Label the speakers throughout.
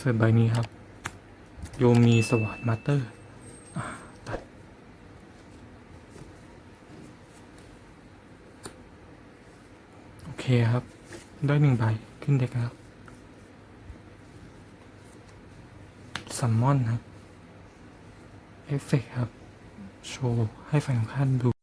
Speaker 1: เสิร์ฟใบนี้ครับ โยมีสวัสดมาเตอร์ตัด โอเคครับ ได้หนึ่งใบขึ้นเด็กครับซัมมอนครับ เอฟเฟกครับ โชว์ ให้ฝ่ายตรงข้าดู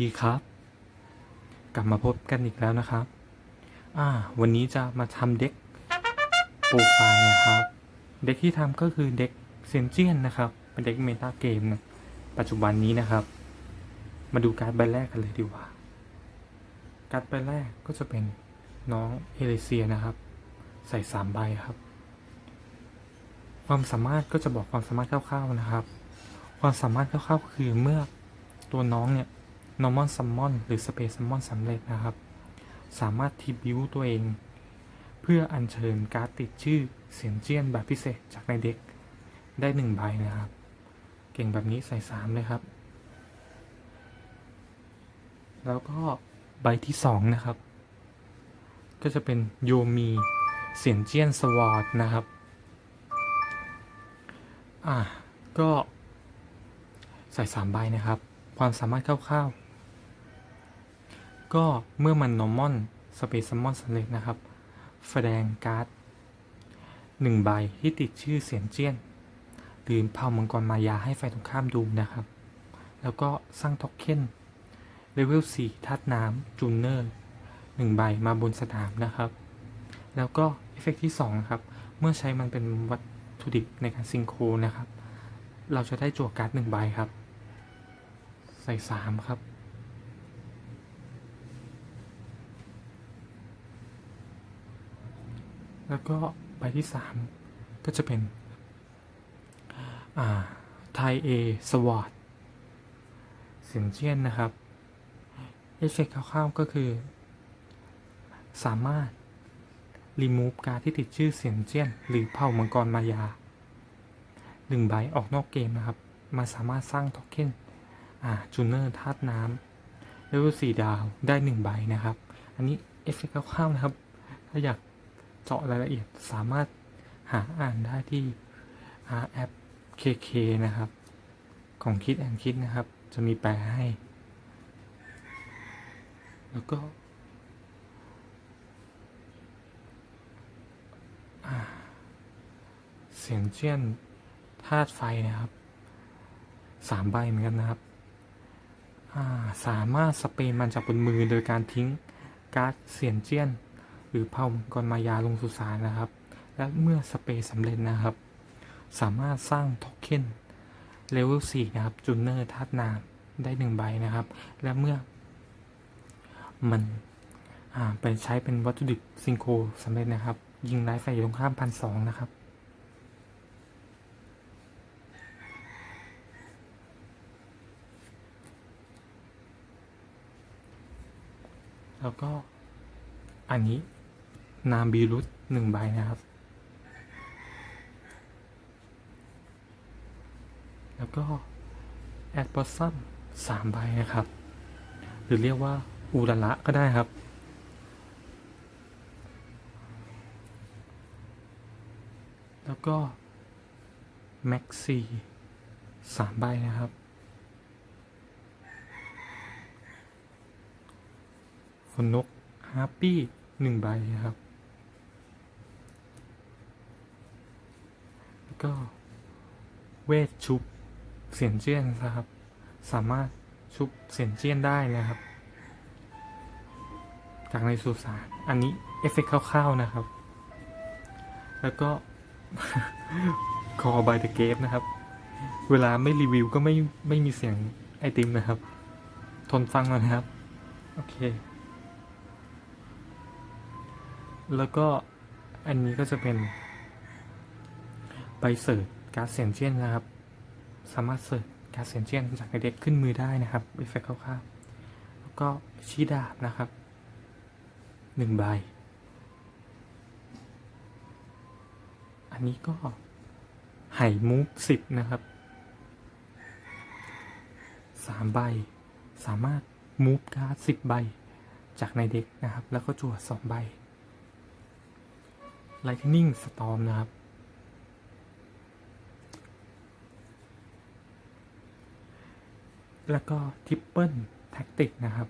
Speaker 1: ดีครับ กลับมาพบกันอีกแล้วนะครับ อ่า วันนี้จะมาทำเด็กโปรไฟล์นะครับ เด็กที่ทำก็คือเด็กเซนเจียนนะครับ เป็นเด็กเมตาเกมนะปัจจุบันนี้นะครับ มาดูการ์ดใบแรกกันเลยดีกว่า การ์ดใบแรกก็จะเป็นน้องเอเลเซียนะครับ ใส่สามใบครับ ความสามารถก็จะบอกความสามารถคร่าวๆนะครับ ความสามารถคร่าวๆก็คือเมื่อตัวน้องเนี่ย normal summon หรือ space summon สำเร็จนะครับ สามารถทีบิวตัวเอง เพื่ออัญเชิญการ์ดติดชื่อเสียงเจียนแบบพิเศษจากในเด็กได้หนึ่งใบนะครับ เก่งแบบนี้ใส่สามเลยครับ แล้วก็ใบที่สองนะครับ ก็จะเป็นโยมีเสียงเจียนสวอตนะครับ อะก็ใส่สามใบนะครับ ความสามารถคร่าวๆ ก็เมื่อมัน normal space summon สำเร็จนะครับ แสดงการ์ดหนึ่งใบที่ติดชื่อเสียนเจี้ยน หรือเผ่ามังกรมายาให้ฝ่ายตรงข้ามดูนะครับ แล้วก็สร้างท็อกเค็นเลเวล4ธาตุน้ำจูเนอร์หนึ่งใบมาบนสนามนะครับ แล้วก็เอฟเฟกต์ที่2นะครับ เมื่อใช้มันเป็นวัตถุดิบในการซิงโครนะครับ เราจะได้จั่วการ์ดหนึ่งใบครับ ใส่สามครับ แล้วก็ใบที่สามก็จะเป็นอ่าไทเอสวอตเสียงเจียนนะครับเอฟเฟกต์คร่าวๆก็คือ สามารถรีมูฟการดที่ติดชื่อเสียงเจียน หรือเผ่ามังกรมายาหนึ่งใบออกนอกเกมนะครับ มาสามารถสร้างโทเค็นจูเนอร์ธาตุน้ำเลเวลสี่ดาวได้หนึ่งใบนะครับ อันนี้เอฟเฟกต์คร่าวๆนะครับ ถ้าอยาก จาะรายละเอียดสามารถหาอ่านได้ที่แอป KK นะครับ ของคิดแอนคิดนะครับ จะมีแปลให้ แล้วก็เสียงเจียนธาตุไฟนะครับสามใบเหมือนกันนะครับาสามารถสเปรย์มันจากบนมือโดยการทิ้งการ์ดเสียนเจี้ยน หรือเผ่ามังกรมายาลงสุสานนะครับ และเมื่อสเปรย์สำเร็จนะครับ สามารถสร้างโทเค็นเลเวล4นะครับจูเนอร์ธาตุน้ำได้หนึ่งใบนะครับ และเมื่อ มันไปใช้เป็นวัตถุดิบซิงโครสำเร็จนะครับ ยิงไร้ไฟตรงข้ามพันสองนะครับแล้วก็อันนี้ นามบีรุตหนึ่งใบนะครับ แล้วก็แอดบอสซัมสามใบนะครับ หรือเรียกว่าอูรละก็ได้ครับ แล้วก็แม็กซี่สามใบนะครับคนนกฮาร์ปี้หนึ่งใบนะครับ แล้ว ก็เวทชุบเสียนเจียนนะครับ สามารถชุบเสียนเจียนได้นะครับ จากในสุสานอันนี้เอฟเฟกคร่าวๆนะครับ แล้วก็คอบายเดอะเกฟนะครับ เวลาไม่รีวิวก็ไม่ไม่มีเสียงไอติมนะครับ ทนฟังนะครับ โอเค แล้วก็อันนี้ก็จะเป็น ใบเสิร์ชการ์ดเสียงเช่นนะครับ สามารถเสิร์ชการดเซนเจียนจากในเด็กขึ้นมือได้นะครับเอฟเฟกต์คร่าวๆแล้วก็ชี้ดาบนะครับหนึ่งใบ อันนี้ก็ไหมูฟสิบนะครับสามใบ สามารถมูฟการ์ดสิบใบจากในเด็กนะครับ แล้วก็จั่วสองใบ Lightning Storm นะครับ แล้วก็ทิปเปิลแท็กติกนะครับ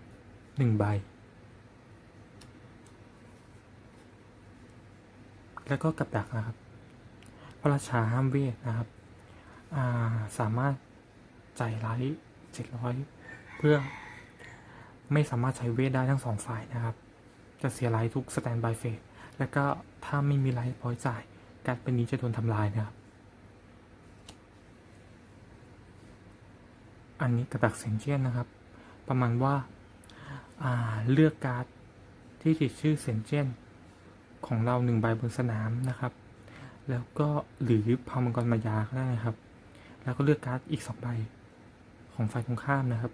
Speaker 1: หนึ่งใบ แล้วก็กับดักนะครับ พระราชาห้ามเวทนะครับาสามารถจ่ายไลท์เจ็ดร้อยเพื่อไม่สามารถใช้เวทได้ทั้งสองฝ่ายนะครับ จะเสียไลท์ทุกสแตนบายเฟสแล้วก็ถ้าไม่มีไลท์พอยจ่ายการเป็นนี้จะโดนทำลายนะครับ อันนี้กระดักเซนเจียนนะครับ ประมาณว่าาเลือกการ์ดที่ติดชื่อเซนเจียนของเราหนึ่งใบบนสนามนะครับ แล้วก็หรือพามังกรมายาก็ได้นะครับ แล้วก็เลือกการ์ดอีกสองใบของฝ่ายตรงข้ามนะครับ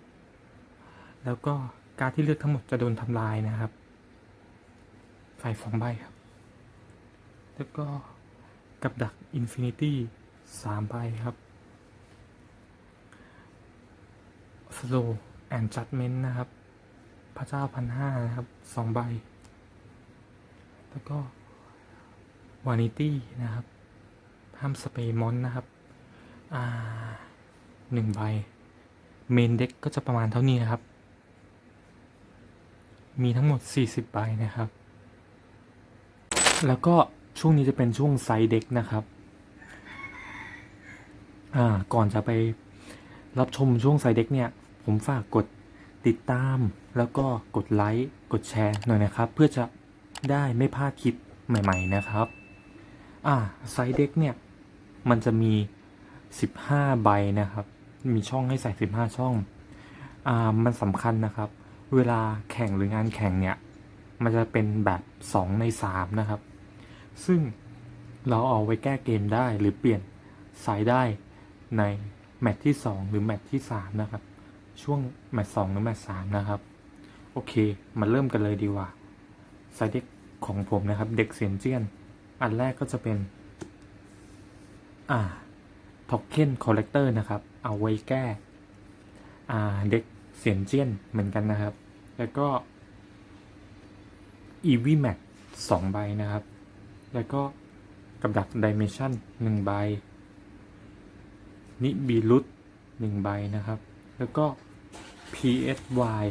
Speaker 1: แล้วก็การ์ดที่เลือกทั้งหมดจะโดนทำลายนะครับ ฝ่ายสองใบครับ แล้วก็กับดักอินฟินิตี้สามใบครับ slow and judgment นะครับ พระเจ้าพันห้านะครับสองใบ แล้วก็วานิตี้นะครับห้ามสเปรย์มอนนะครับอ่าหนึ่งใบ เมนเด็กก็จะประมาณเท่านี้นะครับ มีทั้งหมด 40 ใบนะครับ แล้วก็ช่วงนี้จะเป็นช่วงไซเด็กนะครับอ่าก่อนจะไปรับชมช่วงไซเด็กเนี่ย ผมฝากกดติดตามแล้วก็กดไลค์กดแชร์หน่อยนะครับ เพื่อจะได้ไม่พลาดคลิปใหม่ๆนะครับ อ่าไซด์เด็กเนี่ย มันจะมี 15 ใบนะครับ มีช่องให้ใส่ 15 ช่อง อ่า มันสำคัญนะครับ เวลาแข่งหรืองานแข่งเนี่ย มันจะเป็นแบบ 2 ใน 3 นะครับ ซึ่งเราเอาไว้แก้เกมได้หรือเปลี่ยนสายได้ในแมตช์ที่ 2 หรือแมตช์ที่ 3 นะครับ ช่วงแมตช์2หรือแมตช์3นะครับ โอเค มาเริ่มกันเลยดีกว่าไซเด็กของผมนะครับ เด็กเซียนเจียน อันแรกก็จะเป็น อ่าท็อกเค็นคอลเลกเตอร์นะครับ เอาไว้แก้ อ่า เด็กเสียนเจียนเหมือนกันนะครับ แล้วก็ e v m a x สองใบนะครับ แล้วก็กับดักดิเมชันหนึ่งใบนิบีลุตหนึ่งใบนะครับ แล้วก็ PSY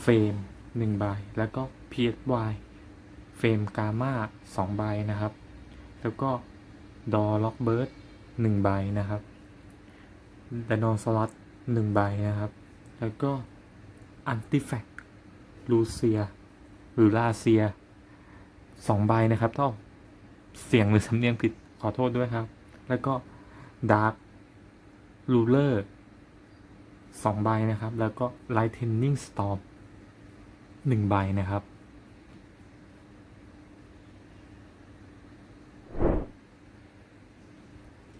Speaker 1: เฟรมหนึ่งใบแล้วก็ PSY เฟรมกาม่าสองใบนะครับ แล้วก็ดอล็อกเบิร์ดหนึ่งใบนะครับดโนซอรัสหนึ่งใบนะครับ แล้วก็อันติแฟกลูเซียหรือลาเซียสองใบนะครับถ้าเสียงหรือสำเนียงผิดขอโทษด้วยครับ แล้วก็ดาร์ r ลูเลอร์ สองใบนะครับ แล้วก็ Lightning Storm หนึ่งใบนะครับ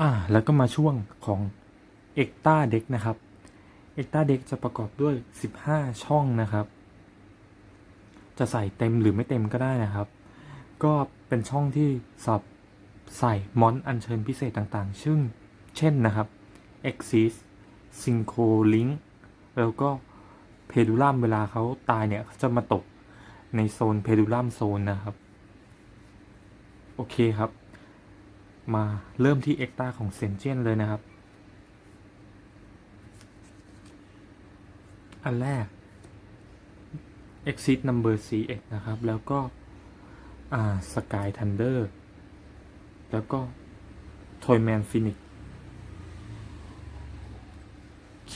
Speaker 1: อ่า แล้วก็มาช่วงของเอ็กตาเด็กนะครับเอ็กตาเด็กจะประกอบด้วย 15 ช่องนะครับ จะใส่เต็มหรือไม่เต็มก็ได้นะครับ ก็เป็นช่องที่สับใส่มอนอัญเชิญพิเศษต่างๆ ซึ่งเช่นนะครับ Exis Synchro Link แล้วก็เพดูลัมเวลาเขาตายเนี่ยเขาจะมาตกในโซนเพดูลัมโซนนะครับ โอเคครับ มาเริ่มที่เอ็กตาของเซนเจนเลยนะครับ อันแรก exit number C1 นะครับ แล้วก็อ่า sky thunder แล้วก็ toyman phoenix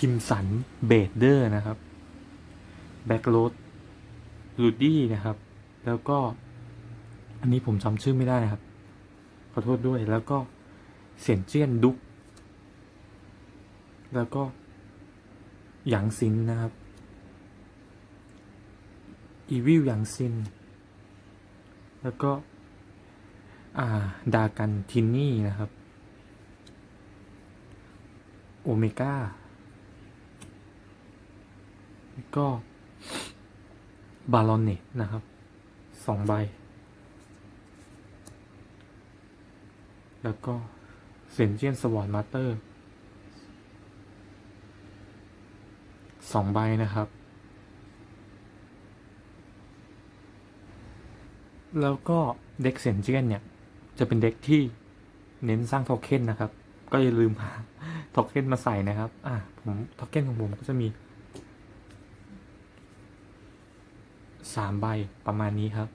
Speaker 1: คิมสัน เบเดอร์นะครับ backload rudy นะครับ แล้วก็ อันนี้ผมจำชื่อไม่ได้นะครับ ขอโทษด้วย แล้วก็เสียนเจี้ยนดุก แล้วก็หยางซินนะครับ อีวิลหยางซิน แล้วก็ อ่า ดากันทินนี่นะครับ โอเมก้า ก็บาลอนเนตนะครับสองใบ แล้วก็เซนเจียนสวอตมาสเตอร์สองใบนะครับ แล้วก็เด็กเซนเจียนเนี่ย จะเป็นเด็กที่เน้นสร้างโทเค็นนะครับ ก็อย่าลืมหาโทเค็นมาใส่นะครับ อ่าผมโทเค็นของผมก็จะมี สามใบประมาณนี้ครับ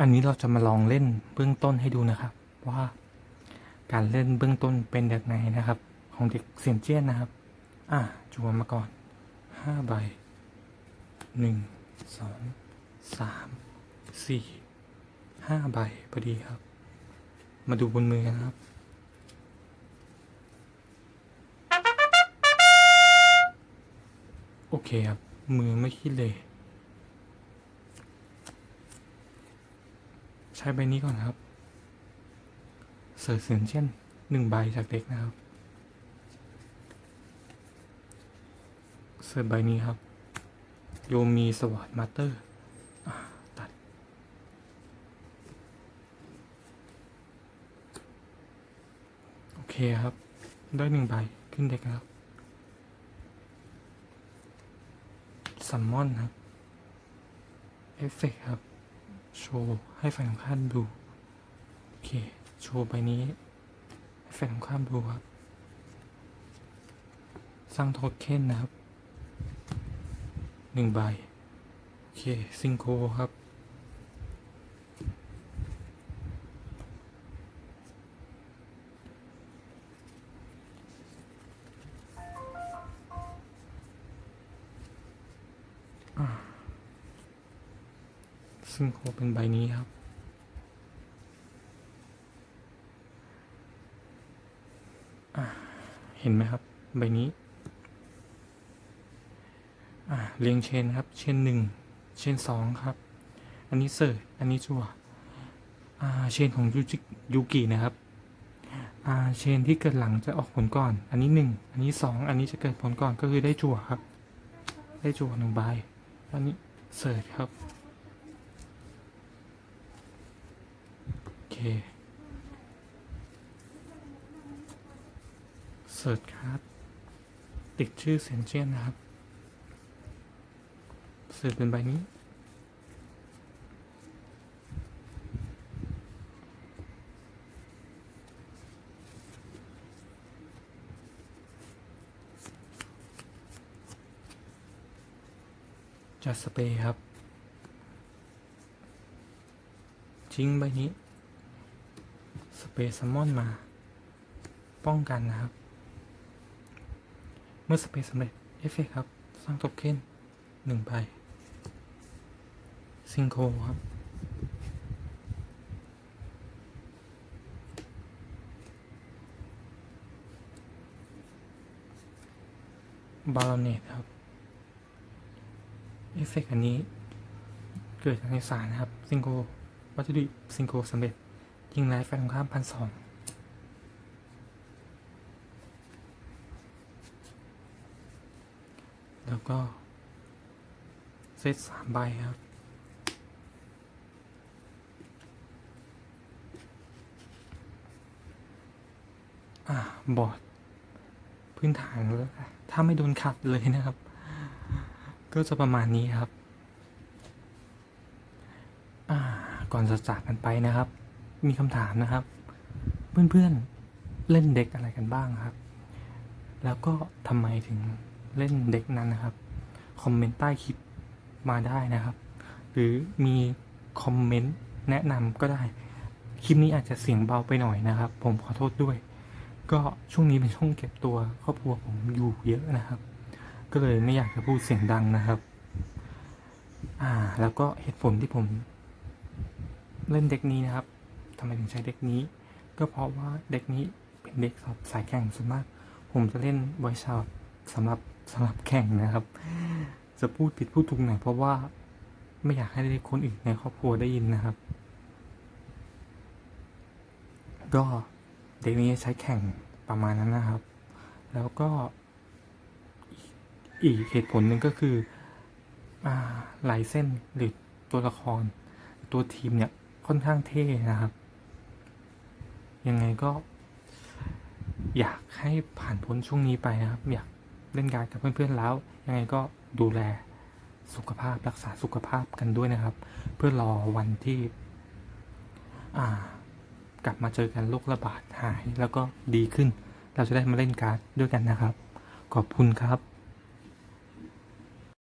Speaker 1: อันนี้เราจะมาลองเล่นเบื้องต้นให้ดูนะครับ ว่าการเล่นเบื้องต้นเป็นอย่างไรนนะครับ ของเด็กเซียนเจี้ยนนะครับ อะจวนมาก่อนห้าใบหนึ่งสองสามสี่ห้าใบพอดีครับ มาดูบนมือกันนะครับ โอเคครับ มือไม่คิดเลย ใช้ใบนี้ก่อนครับ เสิร์ชเสียงเช่นหนึ่งใบจากเด็กนะครับ เสิร์ชใบนี้ครับ โยมีสวอตมาเตอร์ตัด โอเคครับ ได้หนึ่งใบขึ้นเด็กแล้ว ซัมมอนครับ เอฟเฟกครับ โชว์ให้แฟนของข้ามดู โอเค โชว์ใบนี้ ให้แฟนของข้ามดูครับ สร้างโทเค็นนะครับหนึ่งใบ โอเค ซิงโคครับ เป็นใบนี้ครับ เห็นไหมครับ ใบนี้เรียงเชนครับ เชนหนึ่งเชนสองครับ อันนี้เสิร์อันนี้จั่วเชนของยูจิยูกินะครับเชนที่เกิดหลังจะออกผลก่อน อันนี้หนึ่งอันนี้สองอันนี้จะเกิดผลก่อนก็คือได้จั่วครับ ได้จั่วหนึ่งใบอันนี้เสิร์ชครับ โอ เคเสิร์ชครับ ติดชื่อเซนเจียนนะครับเสิร์ชเป็นใบนี้จัดสเปรย์ครับ ทิ้งใบนี้ สเปรย์แซลมอนมา ป้องกันนะครับ เมื่อสเปรย์สำเร็จเอฟเฟกต์ครับ สร้างโทเค็นหนึ่งใบซิงโคครับบาลอนเนตครับเอฟเฟกต์อันนี้ เกิดจากในสารนะครับ ซิงโกวัตถุดิบซิงโกสำเร็จ ยิงไลฟ์แฟนตรงข้ามพันสองแล้วก็ เซตสามใบครับอ่าบอร์ดพื้นฐานแล้วถ้าไม่โดนขัดเลยนะครับ ก็จะประมาณนี้ครับอ่าก่อนจะจากกันไปนะครับ มีคำถามนะครับ เพื่อนๆเล่นเด็กอะไรกันบ้างครับ แล้วก็ทำไมถึงเล่นเด็กนั้นนะครับ คอมเมนต์ใต้คลิปมาได้นะครับ หรือมีคอมเมนต์แนะนำก็ได้ คลิปนี้อาจจะเสียงเบาไปหน่อยนะครับ ผมขอโทษด้วย ก็ช่วงนี้เป็นช่วงเก็บตัวครอบครัวผมอยู่เยอะนะครับ ก็เลยไม่อยากจะพูดเสียงดังนะครับ อ่า แล้วก็เหตุผลที่ผมเล่นเด็กนี้นะครับำไมถึงใช้เด็กนี้ ก็เพราะว่าเด็กนี้เป็นเด็กสอบสายแข่งส่วนมาก ผมจะเล่นไวชาสำหรับสำหรับแข่งนะครับ จะพูดผิดพูดถูกหน่อยเพราะว่าไม่อยากให้ได้คนอื่นในครอบครัวได้ยินนะครับ ก็เด็กนี้ใช้แข่งประมาณนั้นนะครับ แล้วก็อีกเหตุผลหนึ่งก็คืออลายเส้นหรือตัวละคร ตัวทีมเนี่ยค่อนข้างเท่นะครับ ยังไงก็ อยากให้ผ่านพ้นช่วงนี้ไปนะครับ อยากเล่นการดกับเพื่อนๆแล้ว ยังไงก็ดูแลสุขภาพรักษาสุขภาพกันด้วยนะครับ เพื่อรอวันที่ อ่ากลับมาเจอกันโรคระบาดหายแล้วก็ดีขึ้น เราจะได้มาเล่นการ์ดด้วยกันนะครับ ขอบคุณครับ